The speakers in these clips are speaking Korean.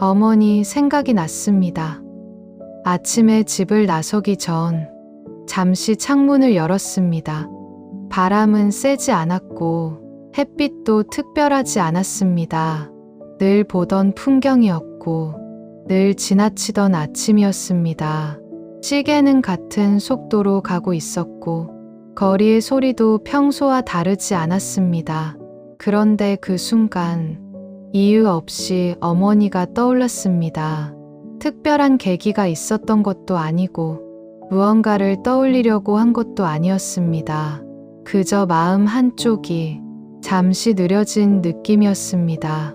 어머니 생각이 났습니다. 아침에 집을 나서기 전 잠시 창문을 열었습니다. 바람은 세지 않았고 햇빛도 특별하지 않았습니다. 늘 보던 풍경이었고 늘 지나치던 아침이었습니다. 시계는 같은 속도로 가고 있었고 거리의 소리도 평소와 다르지 않았습니다. 그런데 그 순간 이유 없이 어머니가 떠올랐습니다. 특별한 계기가 있었던 것도 아니고 무언가를 떠올리려고 한 것도 아니었습니다. 그저 마음 한쪽이 잠시 느려진 느낌이었습니다.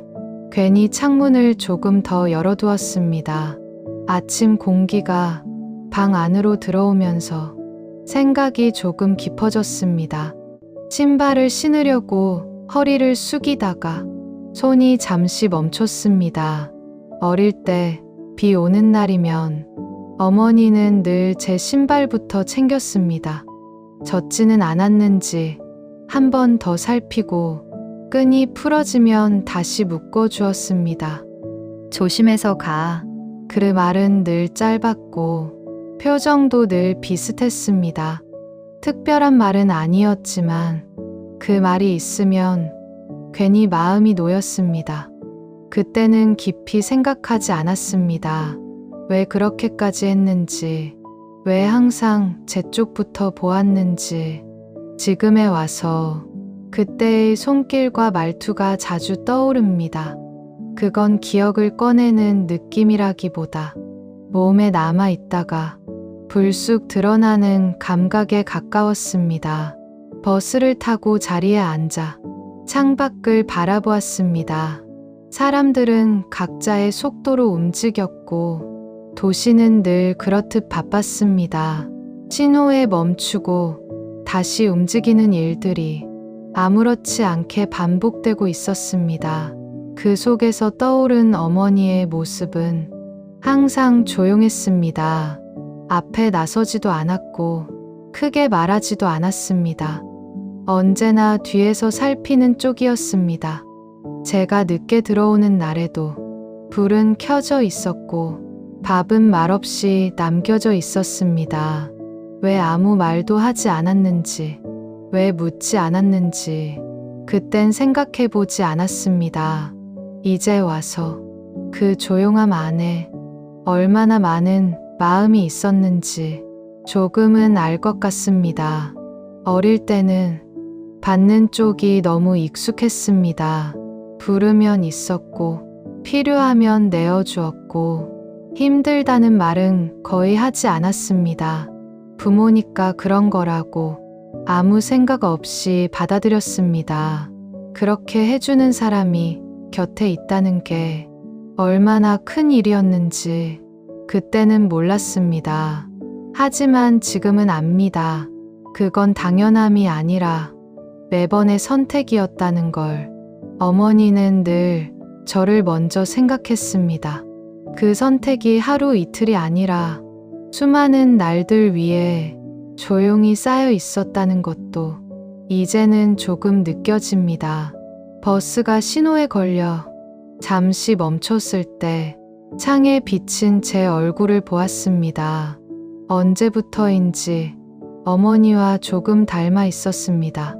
괜히 창문을 조금 더 열어두었습니다. 아침 공기가 방 안으로 들어오면서 생각이 조금 깊어졌습니다. 신발을 신으려고 허리를 숙이다가 손이 잠시 멈췄습니다. 어릴 때 비 오는 날이면 어머니는 늘 제 신발부터 챙겼습니다. 젖지는 않았는지 한 번 더 살피고 끈이 풀어지면 다시 묶어 주었습니다. 조심해서 가. 그 말은 늘 짧았고 표정도 늘 비슷했습니다. 특별한 말은 아니었지만 그 말이 있으면 괜히 마음이 놓였습니다. 그때는 깊이 생각하지 않았습니다. 왜 그렇게까지 했는지, 왜 항상 제 쪽부터 보았는지, 지금에 와서 그때의 손길과 말투가 자주 떠오릅니다. 그건 기억을 꺼내는 느낌이라기보다 몸에 남아 있다가 불쑥 드러나는 감각에 가까웠습니다. 버스를 타고 자리에 앉아 창밖을 바라보았습니다. 사람들은 각자의 속도로 움직였고 도시는 늘 그렇듯 바빴습니다. 신호에 멈추고 다시 움직이는 일들이 아무렇지 않게 반복되고 있었습니다. 그 속에서 떠오른 어머니의 모습은 항상 조용했습니다. 앞에 나서지도 않았고 크게 말하지도 않았습니다. 언제나 뒤에서 살피는 쪽이었습니다. 제가 늦게 들어오는 날에도 불은 켜져 있었고 밥은 말없이 남겨져 있었습니다. 왜 아무 말도 하지 않았는지, 왜 묻지 않았는지, 그땐 생각해 보지 않았습니다. 이제 와서 그 조용함 안에 얼마나 많은 마음이 있었는지 조금은 알 것 같습니다. 어릴 때는 받는 쪽이 너무 익숙했습니다. 부르면 있었고, 필요하면 내어주었고, 힘들다는 말은 거의 하지 않았습니다. 부모니까 그런 거라고 아무 생각 없이 받아들였습니다. 그렇게 해주는 사람이 곁에 있다는 게 얼마나 큰 일이었는지 그때는 몰랐습니다. 하지만 지금은 압니다. 그건 당연함이 아니라 매번의 선택이었다는 걸. 어머니는 늘 저를 먼저 생각했습니다. 그 선택이 하루 이틀이 아니라 수많은 날들 위에 조용히 쌓여 있었다는 것도 이제는 조금 느껴집니다. 버스가 신호에 걸려 잠시 멈췄을 때 창에 비친 제 얼굴을 보았습니다. 언제부터인지 어머니와 조금 닮아 있었습니다.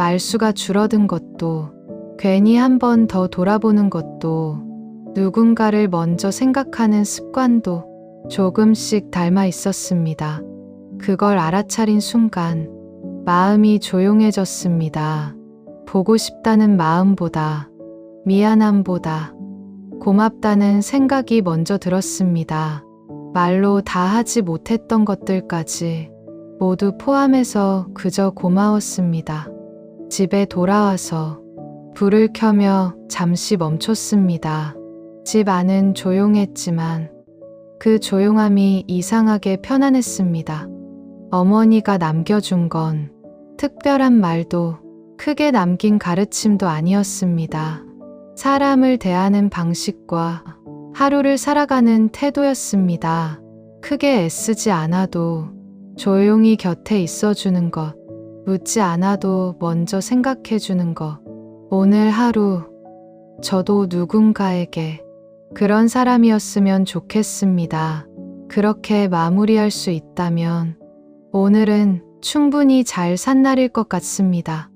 말수가 줄어든 것도 괜히 한 번 더 돌아보는 것도 누군가를 먼저 생각하는 습관도 조금씩 닮아 있었습니다. 그걸 알아차린 순간 마음이 조용해졌습니다. 보고 싶다는 마음보다 미안함보다 고맙다는 생각이 먼저 들었습니다. 말로 다 하지 못했던 것들까지 모두 포함해서 그저 고마웠습니다. 집에 돌아와서 불을 켜며 잠시 멈췄습니다. 집 안은 조용했지만 그 조용함이 이상하게 편안했습니다. 어머니가 남겨준 건 특별한 말도 크게 남긴 가르침도 아니었습니다. 사람을 대하는 방식과 하루를 살아가는 태도였습니다. 크게 애쓰지 않아도 조용히 곁에 있어주는 것, 묻지 않아도 먼저 생각해 주는 것, 오늘 하루 저도 누군가에게 그런 사람이었으면 좋겠습니다. 그렇게 마무리할 수 있다면 오늘은 충분히 잘 산 날일 것 같습니다.